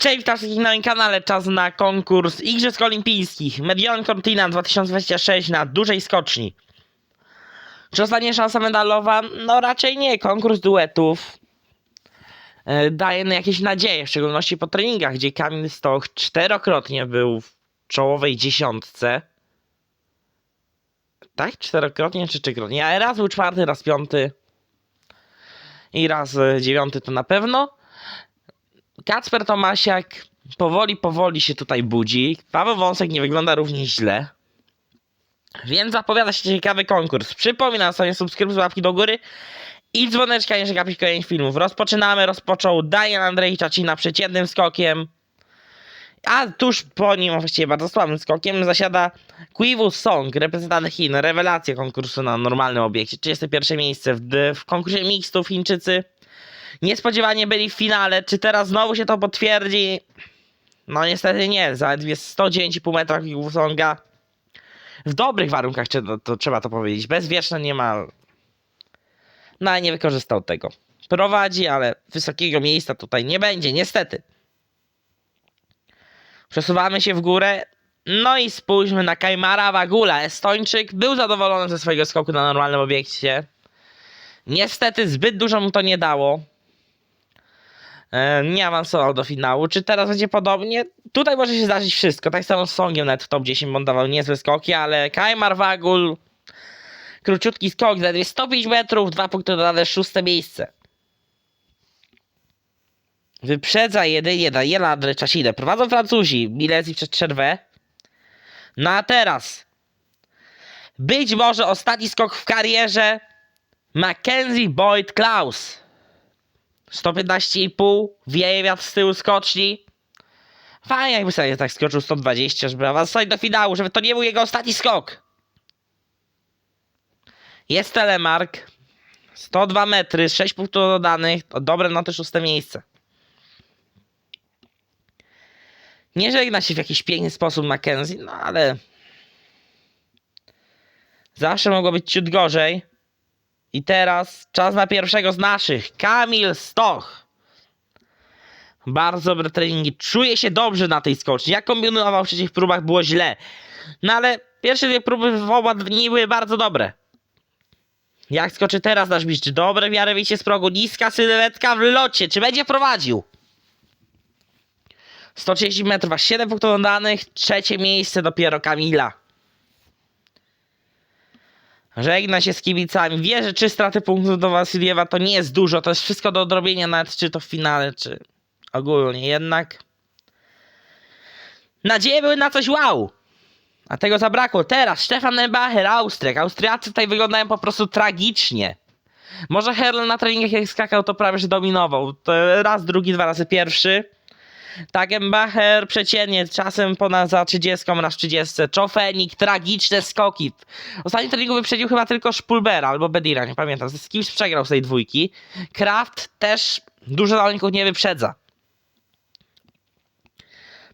Cześć, wszystkich na moim kanale. Czas na konkurs Igrzysk Olimpijskich Medion Cortina 2026 na dużej skoczni. Czy zostanie szansa medalowa? No raczej nie. Konkurs duetów e, daje jakieś nadzieje, w szczególności po treningach, gdzie Kamil Stoch czterokrotnie był w czołowej dziesiątce. Tak? Czterokrotnie czy trzykrotnie? A raz był czwarty, raz piąty. I raz e, dziewiąty to na pewno. Kacper Tomasiak powoli, powoli się tutaj budzi. Paweł Wąsek nie wygląda równie źle. Więc zapowiada się ciekawy konkurs. Przypominam sobie subskrypcję łapki do góry i dzwoneczka, jeżeli gapić kolejnych filmów. Rozpoczynamy, rozpoczął Daniel Andrzej Czacina przeciętnym skokiem. A tuż po nim, właściwie bardzo słabym skokiem, zasiada Quivu Song, reprezentant Chin. Rewelacja konkursu na normalnym obiekcie. 31 miejsce w, w konkursie mixtów Chińczycy. Niespodziewanie byli w finale. Czy teraz znowu się to potwierdzi? No niestety nie. Zaledwie 109,5 metra Quivu Songa. W dobrych warunkach, to, to trzeba to powiedzieć. Bezwieczne nie ma. No ale nie wykorzystał tego. Prowadzi, ale wysokiego miejsca tutaj nie będzie, niestety. Przesuwamy się w górę. No i spójrzmy na Kajmara Wagula. Estończyk był zadowolony ze swojego skoku na normalnym obiekcie. Niestety zbyt dużo mu to nie dało. E, Nie awansował do finału. Czy teraz będzie podobnie? Tutaj może się zdarzyć wszystko. Tak samo z Songiem nawet w top 10 on dawał niezłe skoki, ale Kajmar Wagul króciutki skok, zaledwie 105 metrów, dwa punkty dodane, szóste miejsce. Wyprzedza jedynie Daniela Andrzechasinę. Prowadzą Francuzi, Milezi przed Czerwę. No a teraz być może ostatni skok w karierze Mackenzie Boyd Klaus. 115,5, wieje wiatr z tyłu skoczni. Fajnie jakby sobie tak skoczył 120, żeby awansować do finału, żeby to nie był jego ostatni skok. Jest telemark. 102 metry, 6 punktów dodanych, to dobre noty, szóste miejsce. Nie żegna się w jakiś piękny sposób Mackenzie, no ale... Zawsze mogło być ciut gorzej. I teraz czas na pierwszego z naszych. Kamil Stoch. Bardzo dobre treningi. Czuje się dobrze na tej skoczni. Jak kombinował w trzecich próbach było źle. No ale pierwsze dwie próby w oba dni były bardzo dobre. Jak skoczy teraz nasz mistrz? Dobre w miarę wyjście z progu. Niska sylwetka w locie. Czy będzie prowadził? 130 metrów, a 7 punktów danych. Trzecie miejsce dopiero Kamila. Żegna się z kibicami. Wie, że trzy straty punktów do Wasiliewa to nie jest dużo. To jest wszystko do odrobienia, nawet czy to w finale, czy ogólnie. Jednak nadzieje były na coś wow. A tego zabrakło. Teraz Stefan Nebacher, Austriak. Austriacy tutaj wyglądają po prostu tragicznie. Może Herl na treningach jak skakał, to prawie że dominował. To raz, drugi, dwa razy pierwszy. Tak, Embacher przeciętnie, czasem ponad za 30, raz 30. Czofenik, tragiczne skoki. Ostatni treningu wyprzedził chyba tylko Szpulbera albo Bedira, nie pamiętam. Z kimś przegrał z tej dwójki. Kraft też dużo zawodników nie wyprzedza.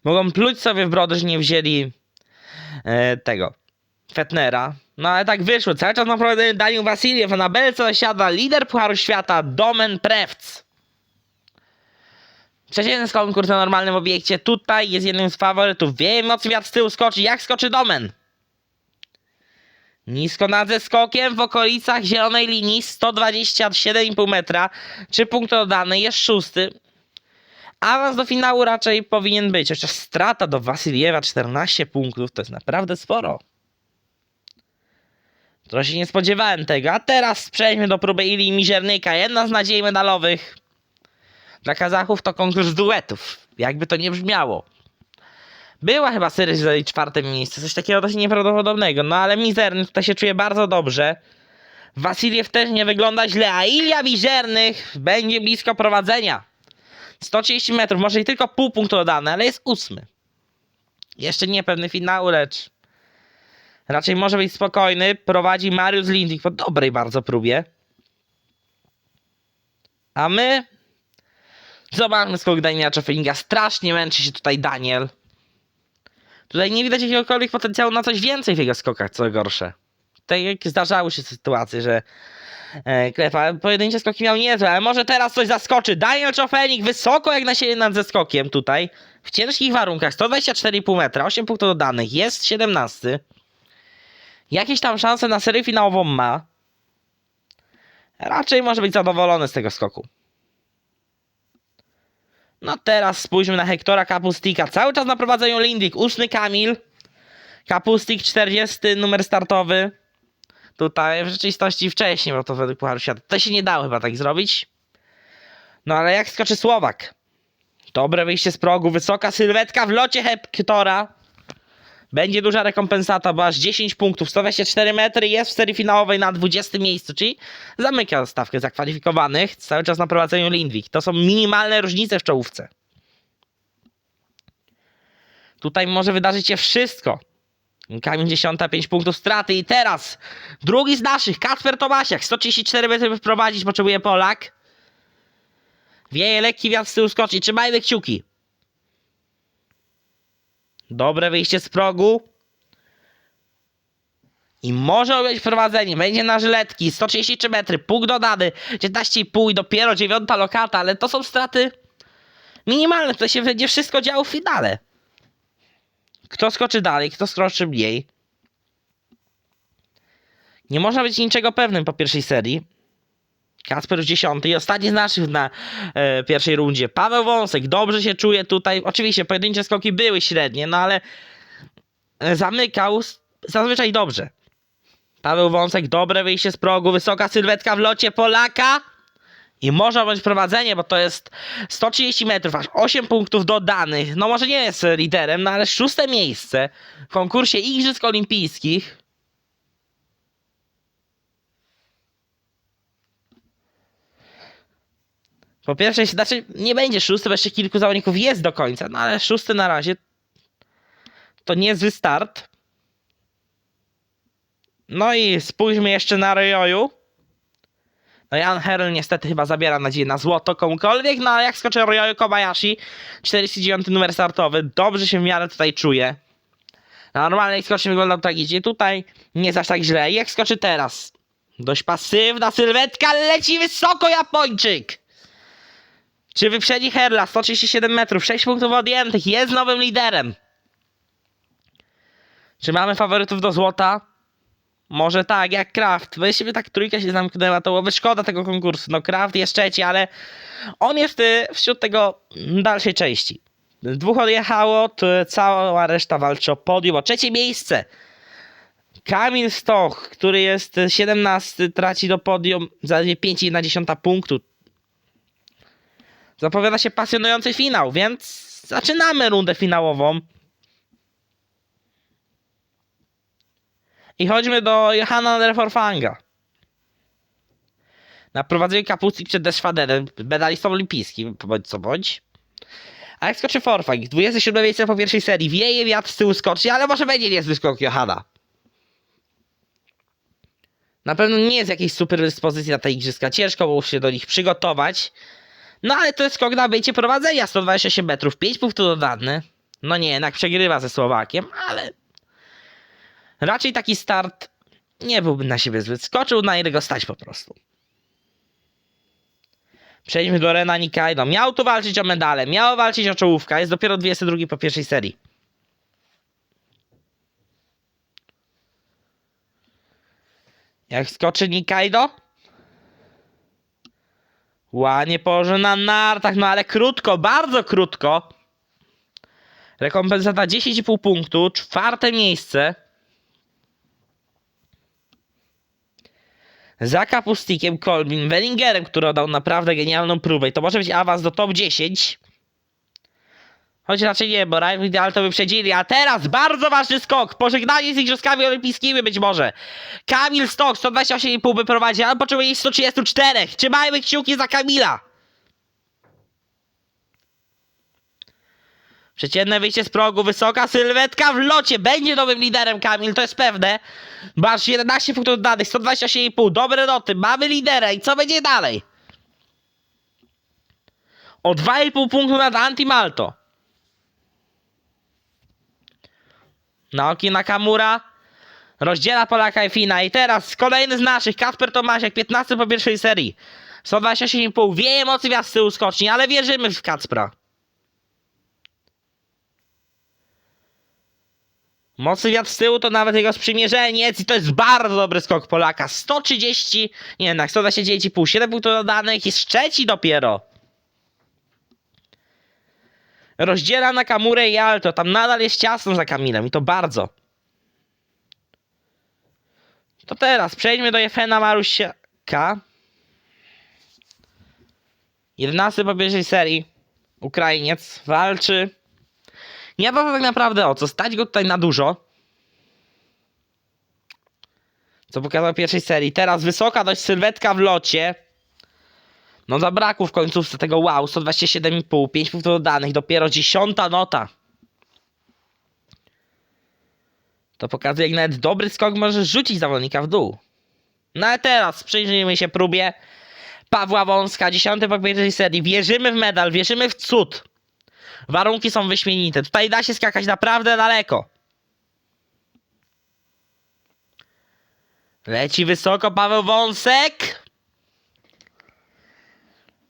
Mogą pluć sobie w brodę, że nie wzięli e, tego Fetnera. No ale tak wyszło. Cały czas naprawdę Daniel Wasiliew, na belce zasiada lider Pucharu Świata Domen Prewc. Przeciętny konkurs na normalnym obiekcie. Tutaj jest jednym z faworytów. Wieje mocy wiatr z tyłu skoczy. Jak skoczy Domen? Nisko nad ze skokiem w okolicach zielonej linii 127,5 metra. 3 punkty dodane, jest szósty. Awans do finału raczej powinien być, chociaż strata do Wasiliewa 14 punktów to jest naprawdę sporo. Trochę się nie spodziewałem tego, a teraz przejdźmy do próby Ilii Mizernyka, jedna z nadziei medalowych. Dla Kazachów to konkurs duetów, jakby to nie brzmiało. Była chyba seria za czwarte miejsce, coś takiego dość nieprawdopodobnego, no ale Mizerny tutaj się czuje bardzo dobrze. Wasiliew też nie wygląda źle, a Ilia Mizernych będzie blisko prowadzenia. 130 metrów, może i tylko pół punktu dodane, ale jest ósmy. Jeszcze nie pewny finału, lecz raczej może być spokojny. Prowadzi Mariusz Lindwik po dobrej bardzo próbie. A my zobaczmy skok Daniela Czofelinga. Strasznie męczy się tutaj Daniel. Tutaj nie widać jakiegokolwiek potencjału na coś więcej w jego skokach, co gorsze. Tak jak zdarzały się sytuacje, że e, klepa. Pojedyncze skoki miał niezłe, ale może teraz coś zaskoczy. Daniel Czofenik wysoko jak na siebie nad zeskokiem tutaj. W ciężkich warunkach. 124,5 metra, 8 punktów dodanych. Jest 17. Jakieś tam szanse na serię finałową ma. Raczej może być zadowolony z tego skoku. No teraz spójrzmy na Hektora Kapustika. Cały czas na prowadzeniu Lindik. Ósmy Kamil. Kapustik 40, numer startowy. Tutaj w rzeczywistości wcześniej, bo to według Pucharu Świata. To się nie dało chyba tak zrobić. No ale jak skoczy Słowak? Dobre wyjście z progu, wysoka sylwetka w locie Hektora. Będzie duża rekompensata, bo aż 10 punktów, 124 metry jest w serii finałowej na 20 miejscu, czyli zamyka stawkę zakwalifikowanych. Cały czas na prowadzeniu Lindwik. To są minimalne różnice w czołówce. Tutaj może wydarzyć się wszystko. Kamil 10, 5 punktów straty i teraz drugi z naszych, Kacper Tomasiak, 134 metry by wprowadzić, potrzebuje Polak. Wieje lekki wiatr z tyłu skoczy, trzymajmy kciuki. Dobre wyjście z progu. I może być prowadzenie, będzie na żyletki, 133 metry, punkt dodany, 19,5 i dopiero dziewiąta lokata, ale to są straty minimalne, tutaj się będzie wszystko działo w finale. Kto skoczy dalej, kto skoczy mniej. Nie można być niczego pewnym po pierwszej serii. Kasper dziesiąty i ostatni z naszych na e, pierwszej rundzie. Paweł Wąsek dobrze się czuje tutaj. Oczywiście pojedyncze skoki były średnie, no ale zamykał zazwyczaj dobrze. Paweł Wąsek, dobre wyjście z progu, wysoka sylwetka w locie Polaka. I może być prowadzenie, bo to jest 130 metrów, aż 8 punktów dodanych. No może nie jest liderem, no ale szóste miejsce w konkursie Igrzysk Olimpijskich. Po pierwsze, znaczy nie będzie szósty, bo jeszcze kilku zawodników jest do końca, no ale szósty na razie to niezły start. No i spójrzmy jeszcze na Ryoju. No Jan Herl niestety chyba zabiera nadzieję na złoto komukolwiek, no ale jak skoczy Ryoyu Kobayashi, 49 numer startowy, dobrze się w miarę tutaj czuje. Na normalnej skocznie wyglądał tragicznie, tutaj nie aż tak źle. Jak skoczy teraz? Dość pasywna sylwetka, leci wysoko Japończyk! Czy wyprzedzi Herla? 137 metrów, 6 punktów odjętych, jest nowym liderem. Czy mamy faworytów do złota? Może tak, jak Kraft. Właściwie tak trójka się zamknęła, to byłoby szkoda tego konkursu. No Kraft jest trzeci, ale on jest y, wśród tego dalszej części. Dwóch odjechało, cała reszta walczy o podium, o trzecie miejsce. Kamil Stoch, który jest y, 17, traci do podium zaledwie 5,1 punktu. Zapowiada się pasjonujący finał, więc zaczynamy rundę finałową. I chodźmy do Johanna Derforfanga. Na prowadzeniu Kapustik przed Deschwaderem, medalistą olimpijskim, bądź co bądź. A jak skoczy Forfang, 27 miejsce po pierwszej serii, wieje wiatr z tyłu skoczy, ale może będzie niezły skok Johanna. Na pewno nie jest jakiejś super dyspozycji na te igrzyska, ciężko było się do nich przygotować. No ale to jest skok na bycie prowadzenia, 128 metrów, 5 punktów dodany. No nie, jednak przegrywa ze Słowakiem, ale raczej taki start nie byłby na siebie zły. Skoczył na ile go stać po prostu. Przejdźmy do Rena Nikaido. Miał tu walczyć o medale, miał walczyć o czołówkę, jest dopiero 22 po pierwszej serii. Jak skoczy Nikaido? Ładnie położy na nartach, no ale krótko, bardzo krótko. Rekompensata 10,5 punktu, czwarte miejsce. Za Kapustikiem, Kolbin, Wellingerem, który oddał naprawdę genialną próbę. I to może być awans do top 10. Choć raczej nie, bo Ryan Ideal to wyprzedzili. A teraz bardzo ważny skok. Pożegnanie z Igrzyskami Olimpijskimi być może. Kamil Stok 128,5 by prowadzi, ale potrzebuje ich 134. Trzymajmy kciuki za Kamila. Przeciętne wyjście z progu, wysoka sylwetka w locie. Będzie nowym liderem Kamil, to jest pewne. Masz 11 punktów danych, 128,5. Dobre noty, mamy lidera i co będzie dalej? O 2,5 punktu nad Antimalto. Naoki Nakamura. Rozdziela Polaka i Fina. I teraz kolejny z naszych, Kasper Tomasiak, 15 po pierwszej serii. 127,5. Wieje mocy wiatr z tyłu skoczni, ale wierzymy w Kacpra. Mocy wiatr z tyłu to nawet jego sprzymierzeniec i to jest bardzo dobry skok Polaka. 130, nie jednak 129,5, 7 punktów dodanych, jest trzeci dopiero. Rozdziela na Kamurę i Alto, tam nadal jest ciasno za Kamilem i to bardzo. To teraz przejdźmy do Jefena Marusiaka. 11 po pierwszej serii. Ukrainiec walczy. Nie ma tak naprawdę o co. Stać go tutaj na dużo. Co pokazał w pierwszej serii. Teraz wysoka dość sylwetka w locie. No zabrakło w końcówce tego wow. 127,5. 5 punktów dodanych. Dopiero dziesiąta nota. To pokazuje, jak nawet dobry skok może rzucić zawodnika w dół. No ale teraz przyjrzyjmy się próbie Pawła Wąska, 10 po pierwszej serii. Wierzymy w medal, wierzymy w cud. Warunki są wyśmienite. Tutaj da się skakać naprawdę daleko. Leci wysoko Paweł Wąsek.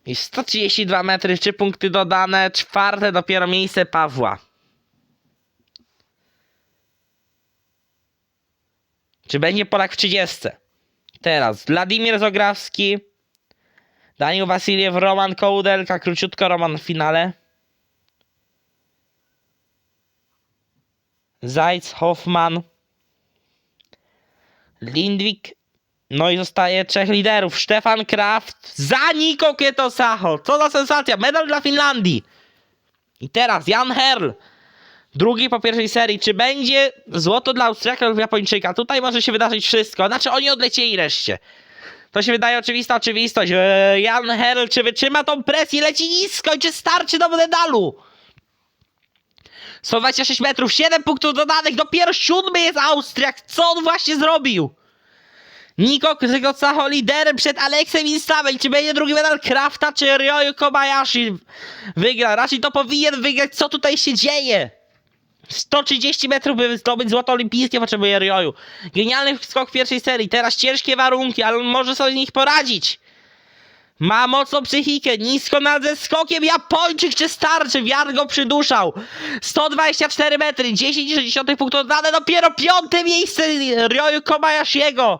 I 132 metry, 3 punkty dodane. Czwarte dopiero miejsce Pawła. Czy będzie Polak w 30? Teraz Wladimir Zograwski, Daniel Wasiliew, Roman Kołdelka, króciutko Roman w finale. Zajc, Hoffman, Lindwik. No i zostaje trzech liderów. Stefan Kraft za Niko Kietosaho. Co za sensacja. Medal dla Finlandii. I teraz Jan Herl. Drugi po pierwszej serii. Czy będzie złoto dla Austriaka lub Japończyka? Tutaj może się wydarzyć wszystko. Znaczy oni odlecieli reszcie. To się wydaje oczywista oczywistość. Eee, Jan Herl, czy wytrzyma tą presję? Leci nisko i czy starczy do medalu? 126 metrów, 7 punktów dodanych, dopiero siódmy jest Austriak. Co on właśnie zrobił? Niko Krygocaho liderem przed Aleksem Instamem. Czy będzie drugi medal Krafta, czy Ryoyu Kobayashi wygra? Raczej to powinien wygrać. Co tutaj się dzieje? 130 metrów, by zdobyć złoto olimpijskie, potrzebuje Ryoyu. Genialny skok w pierwszej serii. Teraz ciężkie warunki, ale on może sobie z nich poradzić. Ma mocną psychikę, nisko nad ze skokiem, Japończyk czy starczy, wiatr go przyduszał. 124 metry, 10,6 punktów dane, dopiero piąte miejsce Ryoyu Kobayashiego.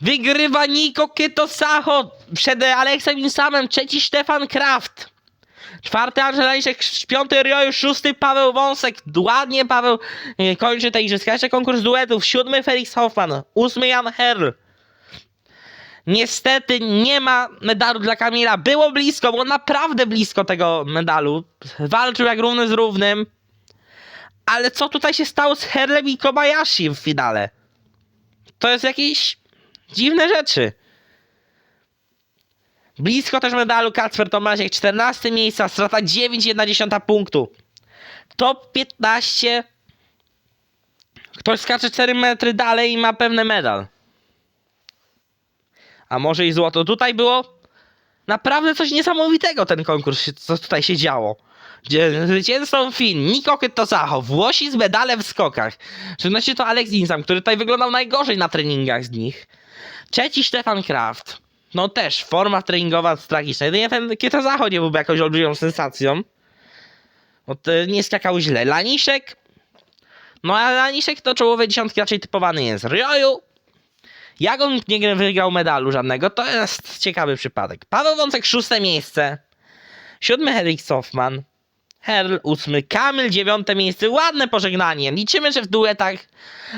Wygrywa Niko Ketosaho przed Aleksem Insamem, trzeci Stefan Kraft. Czwarty Angela Liszek, piąty Ryoyu, szósty Paweł Wąsek. Ładnie Paweł e, kończy te igrzyska. Jeszcze konkurs duetów. Siódmy Felix Hoffman. Ósmy Jan Herl. Niestety nie ma medalu dla Kamila. Było blisko, było naprawdę blisko tego medalu. Walczył jak równy z równym. Ale co tutaj się stało z Herlem i Kobayashi w finale? To jest jakieś dziwne rzeczy. Blisko też medalu Kacper Tomasiek, 14 miejsca, strata 9,1 punktu. Top 15. Ktoś skacze 4 metry dalej i ma pewny medal. A może i złoto. Tutaj było naprawdę coś niesamowitego ten konkurs, co tutaj się działo. Zwycięzcą Fin, Niko Kytosaho, Włosi z medalem w skokach. Szczególności to Alex Insam, który tutaj wyglądał najgorzej na treningach z nich. Trzeci Stefan Kraft. No też, forma treningowa tragiczna. Jedynie ten Kytosaho nie byłby jakąś olbrzymią sensacją. Bo to nie skakał źle. Laniszek. No a Laniszek to czołowe dziesiątki raczej typowany jest. Ryoyu. Jak on nie wygrał medalu żadnego, to jest ciekawy przypadek. Paweł Wąsek szóste miejsce. Siódmy Helix Hoffman. Herl ósmy. Kamil dziewiąte miejsce. Ładne pożegnanie. Liczymy, że w duetach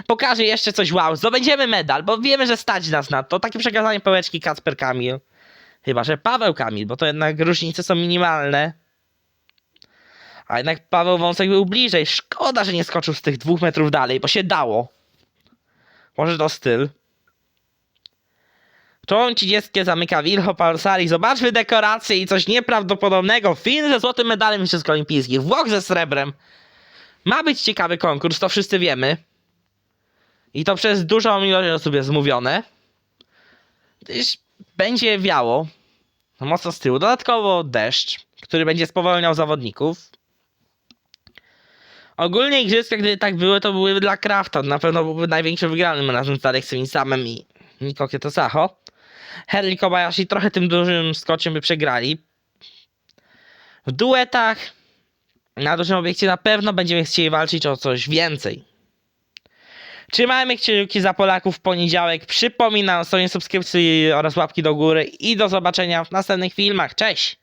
pokaże jeszcze coś wow. Zdobędziemy medal, bo wiemy, że stać nas na to. Takie przekazanie pałeczki Kacper Kamil. Chyba, że Paweł Kamil, bo to jednak różnice są minimalne. A jednak Paweł Wąsek był bliżej. Szkoda, że nie skoczył z tych dwóch metrów dalej, bo się dało. Może to styl. Czołą 30 zamyka Wilho Palsari. Zobaczmy dekorację i coś nieprawdopodobnego. Fin ze złotym medalem Mistrzostw Olimpijskich. Włoch ze srebrem. Ma być ciekawy konkurs, to wszyscy wiemy. I to przez dużą ilość osób jest zmówione. Gdyż będzie wiało. Mocno z tyłu. Dodatkowo deszcz, który będzie spowolniał zawodników. Ogólnie igrzyska, gdyby tak były, to byłyby dla Krafta. Na pewno byłby największy wygrany razem z Aleksem Samem i Niko Ketosacho. Herli Kobayashi trochę tym dużym skoczem by przegrali. W duetach na dużym obiekcie na pewno będziemy chcieli walczyć o coś więcej. Trzymajmy kciuki za Polaków w poniedziałek. Przypominam, stronie subskrypcji oraz łapki do góry i do zobaczenia w następnych filmach. Cześć!